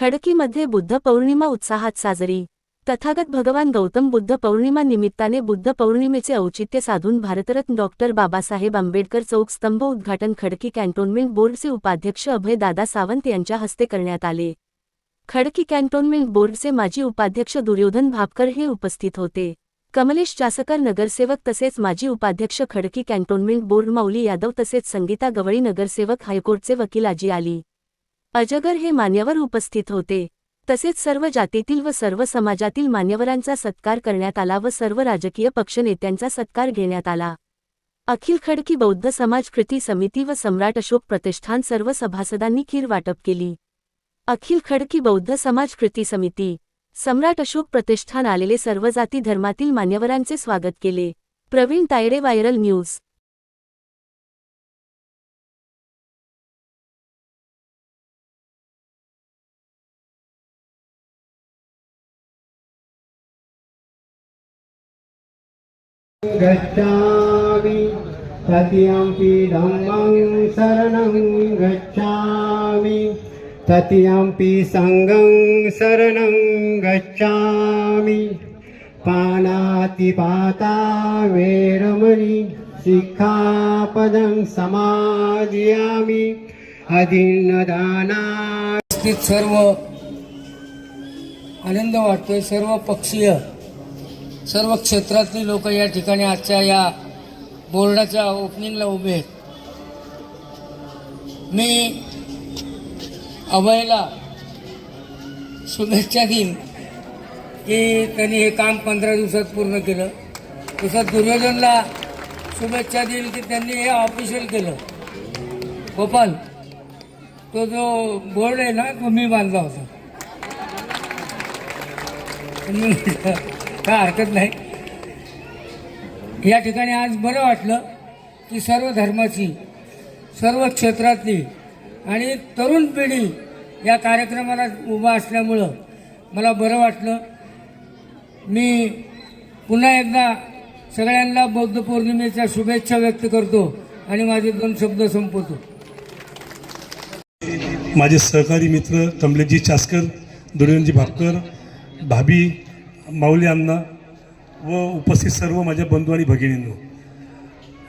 खडकीमध्ये बुद्ध पौर्णिमा उत्साहात साजरी. तथागत भगवान गौतम बुद्ध पौर्णिमा निमित्ताने बुद्ध पौर्णिमेचे औचित्य साधून भारतरत्न डॉक्टर बाबासाहेब आंबेडकर चौक स्तंभ उद्घाटन खडकी कॅन्टोन्मेंट बोर्डचे उपाध्यक्ष अभय दादा सावंत यांच्या हस्ते करण्यात आले. खडकी कॅन्टोन्मेंट बोर्डचे माजी उपाध्यक्ष दुर्योधन भापकर हे उपस्थित होते. कमलेश जासकर नगरसेवक तसेच माजी उपाध्यक्ष खडकी कॅन्टोन्मेंट बोर्ड माऊली यादव तसेच संगीता गवळी नगरसेवक हायकोर्टचे वकील आजी आली. अजगर हे मान्यवर उपस्थित होते. तसेच सर्व जातीतील व सर्व समाजातील मान्यवरांचा सत्कार करण्यात आला व सर्व राजकीय पक्षनेत्यांचा सत्कार घेण्यात आला. अखिल खडकी बौद्ध समाज कृती समिती व सम्राट अशोक प्रतिष्ठान सर्व सभासदांनी खीर वाटप केली. अखिल खडकी बौद्ध समाज कृती समिती सम्राट अशोक प्रतिष्ठान आलेले सर्व जाती धर्मातील मान्यवरांचे स्वागत केले. Pravin Tayade viral news. गच्छामि। ततियम्पि धम्मं शरणं गच्छामि। ततियम्पि सङ्गं शरणं गच्छामि। पानातिपाता वेरमणि शिखापदं समादयामि अधीनदाना सर्व आनंद वाटतोय सर्व पक्षीय सर्व क्षेत्रातली लोक या ठिकाणी आजच्या या बोर्डाच्या ओपनिंगला उभे आहेत. मी अभयला शुभेच्छा देईन की त्यांनी हे काम पंधरा दिवसात पूर्ण केलं. तसं दुर्योधनला शुभेच्छा देईल की त्यांनी हे ऑफिशियल केलं. गोपाल तो जो बोर्ड आहे ना तो मी बांधला होता. काय हरकत नाही. या ठिकाणी आज बरं वाटलं की सर्व धर्माची सर्व क्षेत्रातली आणि तरुण पिढी या कार्यक्रमाला उभा असल्यामुळं मला बरं वाटलं. मी पुन्हा एकदा सगळ्यांना बौद्ध पौर्णिमेच्या शुभेच्छा व्यक्त करतो आणि माझे दोन शब्द संपवतो. माझे सहकारी मित्र कमलेशजी चास्कर दुर्योधनजी भापकर भाभी माऊली अण्णा व उपस्थित सर्व माझ्या बंधू आणि भगिनींनो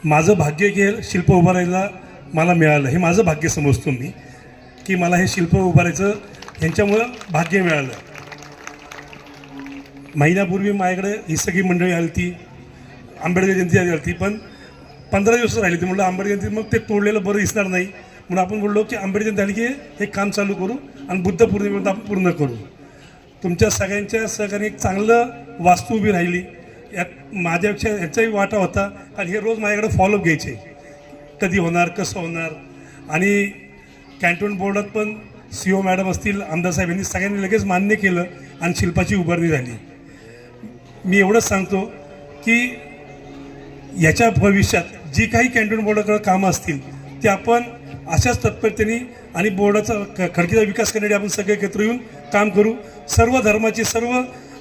माझं भाग्य हे शिल्प उभारायला मला मिळालं हे माझं भाग्य समजतो मी की मला हे शिल्प उभारायचं ह्यांच्यामुळं भाग्य मिळालं. महिन्यापूर्वी माझ्याकडे ही सगळी मंडळी आली ती आंबेडकर जयंती आली होती पण पंधरा दिवस राहिली ती म्हटलं आंबेडकर जयंती मग ते तोडलेलं बरं दिसणार नाही. म्हणून आपण बोललो की आंबेडकर जयंती आली की हे काम चालू करू आणि बुद्ध पूर्णिमेपर्यंत आपण पूर्ण करू. तुमच्या सगळ्यांच्या सहकार्याने एक चांगलं वास्तू उभी राहिली. यात माझ्यापेक्षा ह्याचाही वाटा होता. कारण हे रोज माझ्याकडे फॉलोअप घ्यायचे. कधी होणार कसं होणार? आणि कॅन्टोन बोर्डात पण सी ओ मॅडम असतील आमदार साहेब यांनी सगळ्यांनी लगेच मान्य केलं आणि शिल्पाची उभारणी झाली. मी एवढंच सांगतो की याच्या भविष्यात जी काही कॅन्टोन बोर्डाकडे कामं असतील ते आपण अशाच तत्परतेने आणि बोर्डाचा ख खडकीचा विकास करण्यासाठी आपण सगळे एकत्र येऊन काम करू सर्व धर्माची सर्व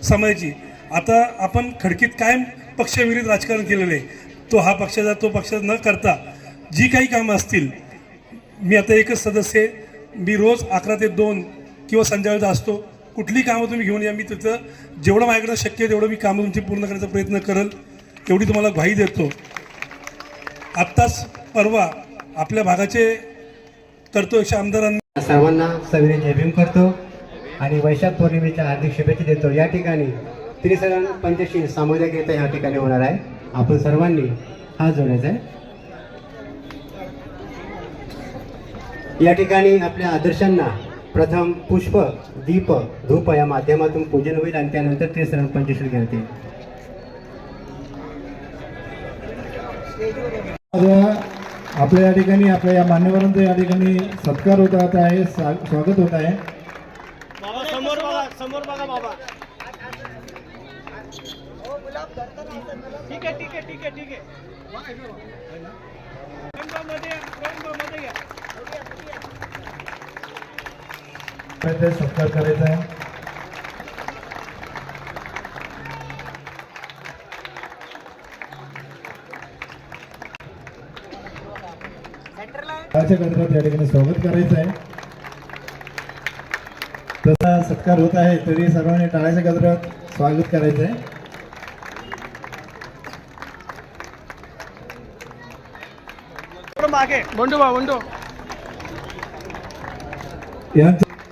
समाजाची. आता आपण खडकीत कायम पक्षविरहित राजकारण केलेलं आहे. तो हा पक्षाचा तो पक्षाचा न करता जी काही कामं असतील मी आता एकच सदस्य आहे. मी रोज अकरा ते दोन किंवा संध्याकाळचा असतो. कुठली कामं तुम्ही घेऊन या मी तिथं जेवढं माझ्याकडे शक्य आहे तेवढं मी कामं तुमची पूर्ण करण्याचा प्रयत्न करेल. तेवढी तुम्हाला ग्वाही देतो. आत्ताच परवा आपल्या भागाचे कर्तव्य आमदारांनी. सर्वांना सविनय जय भीम करतो. आणि वैशाख पौर्णिमेच्या हार्दिक शुभेच्छा देतो. या ठिकाणी त्रिसरण पंचशील सामुदायिक गीता या ठिकाणी होणार आहे. आपण सर्वांनी हा जोडायचा आहे. या ठिकाणी आपल्या आदर्शांना प्रथम पुष्प दीप धूप या माध्यमातून पूजन होईल आणि त्यानंतर त्रिसरण पंचशील घेण्यात येईल. आपल्या या ठिकाणी आपल्या या मान्यवरांचा या ठिकाणी सत्कार होत आहे स्वा- स्वागत होत आहे. समोर बघा समोर बघा बाबा. ठीक आहे ठीक आहे ठीक आहे ठीक आहे. मध्ये या, मध्ये या. आपल्याला सत्कार करायचा आहे. कार्यकर्त्यात या ठिकाणी स्वागत करायचं आहे. तसा सत्कार होत आहे तरी सर्वांनी टाळ्याच्या गजरात स्वागत करायचं आहे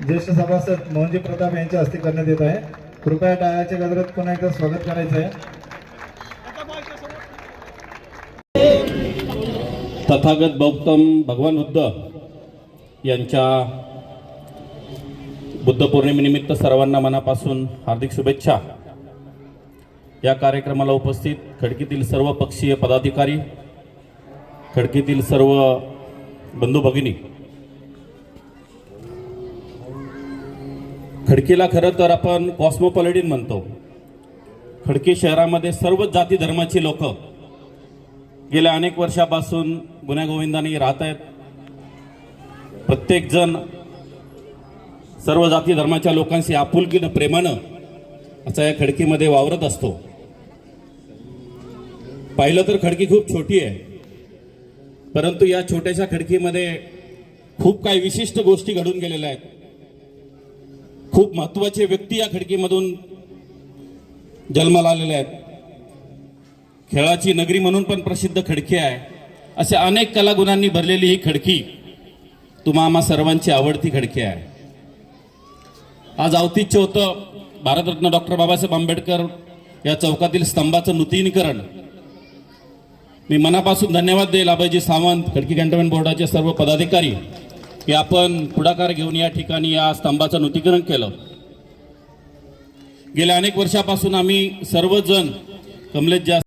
ज्येष्ठ सभासद मोहनजी प्रताप यांच्या हस्ते करण्यात येत आहे. कृपया टाळ्याच्या गजरात पुन्हा एकदा स्वागत करायचं आहे तथागत गौतम भगवान बुद्ध यांच्या बुद्ध पौर्णिमेनिमित्त सर्वांना मनापासून हार्दिक शुभेच्छा. या कार्यक्रमाला उपस्थित खडकीतील सर्व पक्षीय पदाधिकारी खडकीतील सर्व बंधू भगिनी. खडकीला खरं तर आपण कॉस्मोपॉलिटिन म्हणतो. खडकी शहरामध्ये सर्व जाती धर्माची लोक गेल्या अनेक वर्षापासून गुण्यागोविंदाने राहत आहेत प्रत्येकजण सर्व जाती धर्माच्या लोकांशी आपुलकीनं प्रेमानं असा या खडकीमध्ये वावरत असतो. पाहिलं तर खडकी खूप छोटी आहे. परंतु या छोट्याशा खडकीमध्ये खूप काही विशिष्ट गोष्टी घडून गेलेल्या आहेत. खूप महत्त्वाचे व्यक्ती या खडकीमधून जन्माला आलेल्या आहेत. खेळाची नगरी म्हणून पण प्रसिद्ध खडकी आहे. अशा अनेक कलागुणांनी भरलेली ही खडकी तुम्हा आम्हा सर्वांची आवडती खडकी आहे. आज औतिच्य होतं. भारतरत्न डॉक्टर बाबासाहेब आंबेडकर या चौकातील स्तंभाचं नूतनीकरण. मी मनापासून धन्यवाद देईल अभयजी सावंत खडकी कॅन्टोन्मेंट बोर्डाचे सर्व पदाधिकारी की आपण पुढाकार घेऊन या ठिकाणी या स्तंभाचं नूतनीकरण केलं. गेल्या अनेक वर्षापासून आम्ही सर्वजण कमलेश